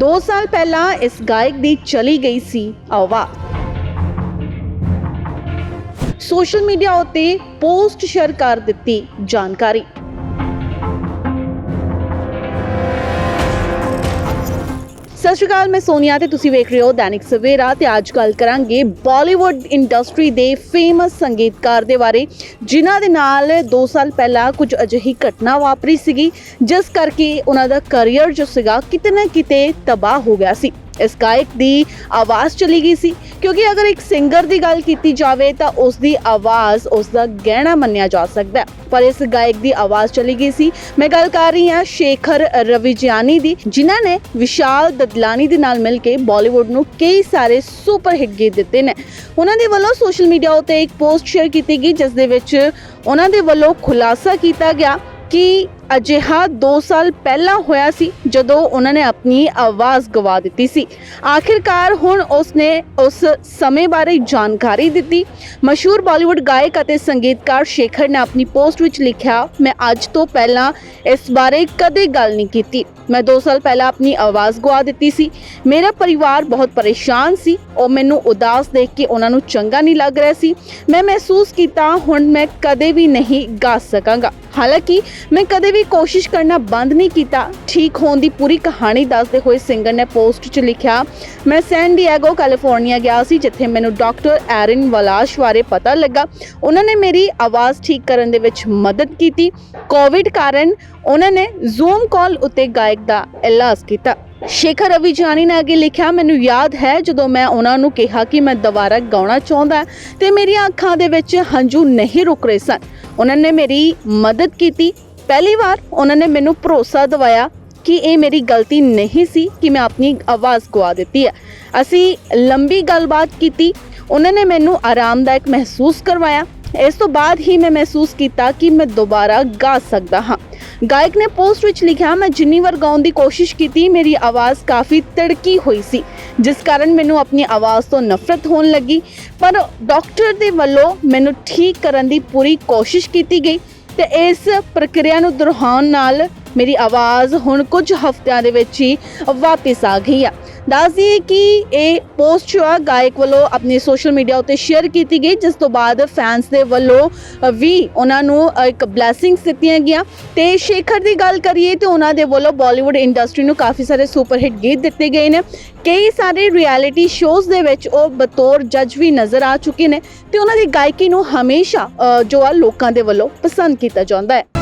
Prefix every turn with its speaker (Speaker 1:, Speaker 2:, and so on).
Speaker 1: 2 ਸਾਲ ਪਹਿਲਾਂ ਇਸ ਗਾਇਕ ਦੀ ਚਲੀ ਗਈ ਸੀ ਆਵਾਜ਼। ਸੋਸ਼ਲ ਮੀਡੀਆ ਉਤੇ ਪੋਸਟ ਸ਼ੇਅਰ ਕਰ ਦਿੱਤੀ ਜਾਣਕਾਰੀ। ਸ਼੍ਰੀ ਅਕਾਲ ਮੈਂ ਸੋਨੀਆ ਤੇ ਤੁਸੀਂ ਵੇਖ ਰਹੇ ਹੋ ਦੈਨਿਕ ਸਵੇਰਾ ਤੇ ਅੱਜ ਗੱਲ ਕਰਾਂਗੇ ਬਾਲੀਵੁੱਡ ਇੰਡਸਟਰੀ ਦੇ ਫੇਮਸ ਸੰਗੀਤਕਾਰ ਦੇ ਬਾਰੇ, ਜਿਨ੍ਹਾਂ ਦੇ ਨਾਲ 2 ਸਾਲ ਪਹਿਲਾਂ ਕੁਝ ਅਜਿਹੀ ਘਟਨਾ ਵਾਪਰੀ ਸੀਗੀ, ਜਿਸ ਕਰਕੇ ਉਹਨਾਂ ਦਾ ਕੈਰੀਅਰ ਜੋ ਸੀਗਾ ਕਿਤੇ ਨਾ ਕਿਤੇ ਤਬਾਹ ਹੋ ਗਿਆ ਸੀ। ਇਸ ਗਾਇਕ ਦੀ ਆਵਾਜ਼ ਚਲੀ ਗਈ ਸੀ। ਕਿਉਂਕਿ ਅਗਰ ਇੱਕ ਸਿੰਗਰ ਦੀ ਗੱਲ ਕੀਤੀ ਜਾਵੇ ਤਾਂ ਉਸ ਦੀ ਆਵਾਜ਼ ਉਸ ਦਾ ਗਹਿਣਾ ਮੰਨਿਆ ਜਾ ਸਕਦਾ ਹੈ। ਪਰ ਇਸ ਗਾਇਕ ਦੀ ਆਵਾਜ਼ ਚਲੀ ਗਈ ਸੀ। ਮੈਂ ਗੱਲ ਕਰ ਰਹੀ ਹਾਂ ਸ਼ੇਖਰ ਰਵਿਜਿਆਨੀ ਦੀ, ਜਿਨ੍ਹਾਂ ਨੇ ਵਿਸ਼ਾਲ ਦਦਲਾਨੀ ਦੇ ਨਾਲ ਮਿਲ ਕੇ ਬਾਲੀਵੁੱਡ ਨੂੰ ਕਈ ਸਾਰੇ ਸੁਪਰ ਹਿੱਟ ਗੀਤ ਦਿੱਤੇ ਨੇ। ਉਹਨਾਂ ਦੇ ਵੱਲੋਂ ਸੋਸ਼ਲ ਮੀਡੀਆ ਉੱਤੇ ਇੱਕ ਪੋਸਟ ਸ਼ੇਅਰ ਕੀਤੀ ਗਈ, ਜਿਸ ਦੇ ਵਿੱਚ ਉਹਨਾਂ ਦੇ ਵੱਲੋਂ ਖੁਲਾਸਾ ਕੀਤਾ ਗਿਆ ਕਿ ਅਜਿਹਾ 2 ਸਾਲ ਪਹਿਲਾਂ ਹੋਇਆ ਸੀ ਜਦੋਂ ਉਹਨਾਂ ਨੇ ਆਪਣੀ ਆਵਾਜ਼ ਗਵਾ ਦਿੱਤੀ ਸੀ। ਆਖਿਰਕਾਰ ਹੁਣ ਉਸਨੇ ਉਸ ਸਮੇਂ ਬਾਰੇ ਜਾਣਕਾਰੀ ਦਿੱਤੀ। ਮਸ਼ਹੂਰ ਬਾਲੀਵੁੱਡ ਗਾਇਕ ਅਤੇ ਸੰਗੀਤਕਾਰ ਸ਼ੇਖਰ ਨੇ ਆਪਣੀ ਪੋਸਟ ਵਿੱਚ ਲਿਖਿਆ, ਮੈਂ ਅੱਜ ਤੋਂ ਪਹਿਲਾਂ ਇਸ ਬਾਰੇ ਕਦੇ ਗੱਲ ਨਹੀਂ ਕੀਤੀ। ਮੈਂ 2 ਸਾਲ ਪਹਿਲਾਂ ਆਪਣੀ ਆਵਾਜ਼ ਗਵਾ ਦਿੱਤੀ ਸੀ। ਮੇਰਾ ਪਰਿਵਾਰ ਬਹੁਤ ਪਰੇਸ਼ਾਨ ਸੀ। ਉਹ ਮੈਨੂੰ ਉਦਾਸ ਦੇਖ ਕੇ ਉਹਨਾਂ ਨੂੰ ਚੰਗਾ ਨਹੀਂ ਲੱਗ ਰਿਹਾ ਸੀ। ਮੈਂ ਮਹਿਸੂਸ ਕੀਤਾ, ਹੁਣ ਮੈਂ ਕਦੇ ਵੀ ਨਹੀਂ ਗਾ ਸਕਾਂਗਾ। ਹਾਲਾਂਕਿ ਮੈਂ ਕਦੇ ਵੀ ਕੋਸ਼ਿਸ਼ ਕਰਨਾ ਬੰਦ ਨਹੀਂ ਕੀਤਾ, ਠੀਕ ਹੋਣ ਦੀ ਪੂਰੀ ਕਹਾਣੀ ਦੱਸਦੇ ਹੋਏ ਸਿੰਗਰ ਨੇ ਪੋਸਟ 'ਚ ਲਿਖਿਆ, ਮੈਂ ਸੈਨ ਡਿਏਗੋ ਕੈਲੀਫੋਰਨੀਆ ਗਿਆ ਸੀ, ਜਿੱਥੇ ਮੈਨੂੰ ਡਾਕਟਰ ਐਰਨ ਵਲਾਸ਼ ਬਾਰੇ ਪਤਾ ਲੱਗਾ। ਉਹਨਾਂ ਨੇ ਮੇਰੀ ਆਵਾਜ਼ ਠੀਕ ਕਰਨ ਦੇ ਵਿੱਚ ਮਦਦ ਕੀਤੀ। ਕੋਵਿਡ ਕਾਰਨ ਉਹਨਾਂ ਨੇ ਜ਼ੂਮ ਕਾਲ ਉੱਤੇ ਗਾਇਕ ਦਾ ਇਲਾਜ ਕੀਤਾ। ਸ਼ੇਖਰ ਰਵਿਜਾਨੀ ਨੇ ਅੱਗੇ ਲਿਖਿਆ, ਮੈਨੂੰ ਯਾਦ ਹੈ ਜਦੋਂ ਮੈਂ ਉਹਨਾਂ ਨੂੰ ਕਿਹਾ ਕਿ ਮੈਂ ਦੁਬਾਰਾ ਗਾਉਣਾ ਚਾਹੁੰਦਾ ਤੇ ਮੇਰੀਆਂ ਅੱਖਾਂ ਦੇ ਵਿੱਚ ਹੰਝੂ ਨਹੀਂ ਰੁਕ ਰਹੇ ਸਨ। ਉਹਨਾਂ ਨੇ ਮੇਰੀ ਮਦਦ ਕੀਤੀ ਪਹਿਲੀ ਵਾਰ ਉਹਨਾਂ ਨੇ ਮੈਨੂੰ ਭਰੋਸਾ ਦਿਵਾਇਆ ਕਿ ਇਹ ਮੇਰੀ ਗਲਤੀ ਨਹੀਂ ਸੀ ਕਿ ਮੈਂ ਆਪਣੀ ਆਵਾਜ਼ ਗਵਾ ਦਿੱਤੀ ਹੈ। ਅਸੀਂ ਲੰਬੀ ਗੱਲਬਾਤ ਕੀਤੀ। ਉਹਨਾਂ ਨੇ ਮੈਨੂੰ ਆਰਾਮਦਾਇਕ ਮਹਿਸੂਸ ਕਰਵਾਇਆ। ਇਸ ਤੋਂ ਬਾਅਦ ਹੀ ਮੈਂ ਮਹਿਸੂਸ ਕੀਤਾ ਕਿ ਮੈਂ ਦੁਬਾਰਾ ਗਾ ਸਕਦਾ ਹਾਂ। ਗਾਇਕ ਨੇ ਪੋਸਟ ਵਿੱਚ ਲਿਖਿਆ, ਮੈਂ ਜਿੰਨੀ ਵਾਰ ਗਾਉਣ ਦੀ ਕੋਸ਼ਿਸ਼ ਕੀਤੀ, ਮੇਰੀ ਆਵਾਜ਼ ਕਾਫੀ ਤੜਕੀ ਹੋਈ ਸੀ, ਜਿਸ ਕਾਰਨ ਮੈਨੂੰ ਆਪਣੀ ਆਵਾਜ਼ ਤੋਂ ਨਫ਼ਰਤ ਹੋਣ ਲੱਗੀ। ਪਰ ਡਾਕਟਰ ਦੇ ਵੱਲੋਂ ਮੈਨੂੰ ਠੀਕ ਕਰਨ ਦੀ ਪੂਰੀ ਕੋਸ਼ਿਸ਼ ਕੀਤੀ ਗਈ। ਤੇ ਇਸ ਪ੍ਰਕਿਰਿਆ ਨੂੰ ਦੁਹਰਾਉਣ ਨਾਲ ਮੇਰੀ ਆਵਾਜ਼ ਹੁਣ ਕੁਝ ਹਫ਼ਤਿਆਂ ਦੇ ਵਿੱਚ ਹੀ ਵਾਪਸ ਆ ਗਈ ਆ। ਦੱਸ ਦਈਏ ਕਿ ਇਹ ਪੋਸਟ ਜੋ ਆ, ਗਾਇਕ ਵੱਲੋਂ ਆਪਣੇ ਸੋਸ਼ਲ ਮੀਡੀਆ ਉੱਤੇ ਸ਼ੇਅਰ ਕੀਤੀ ਗਈ, ਜਿਸ ਤੋਂ ਬਾਅਦ ਫੈਨਸ ਦੇ ਵੱਲੋਂ ਵੀ ਉਹਨਾਂ ਨੂੰ ਇੱਕ ਬਲੇਸਿੰਗਸ ਦਿੱਤੀਆਂ ਗਿਆ ਤੇ ਸ਼ੇਖਰ ਦੀ ਗੱਲ ਕਰੀਏ ਤੇ ਉਹਨਾਂ ਦੇ ਵੱਲੋਂ ਬਾਲੀਵੁੱਡ ਇੰਡਸਟਰੀ ਨੂੰ ਕਾਫੀ ਸਾਰੇ ਸੁਪਰ ਹਿੱਟ ਗੀਤ ਦਿੱਤੇ ਗਏ ਨੇ। ਕਈ ਸਾਰੇ ਰਿਐਲਿਟੀ ਸ਼ੋਜ਼ ਦੇ ਵਿੱਚ ਉਹ ਬਤੌਰ ਜੱਜ ਵੀ ਨਜ਼ਰ ਆ ਚੁੱਕੇ ਨੇ ਤੇ ਉਹਨਾਂ ਦੀ ਗਾਇਕੀ ਨੂੰ ਹਮੇਸ਼ਾ ਜੋ ਆ, ਲੋਕਾਂ ਦੇ ਵੱਲੋਂ ਪਸੰਦ ਕੀਤਾ ਜਾਂਦਾ ਹੈ।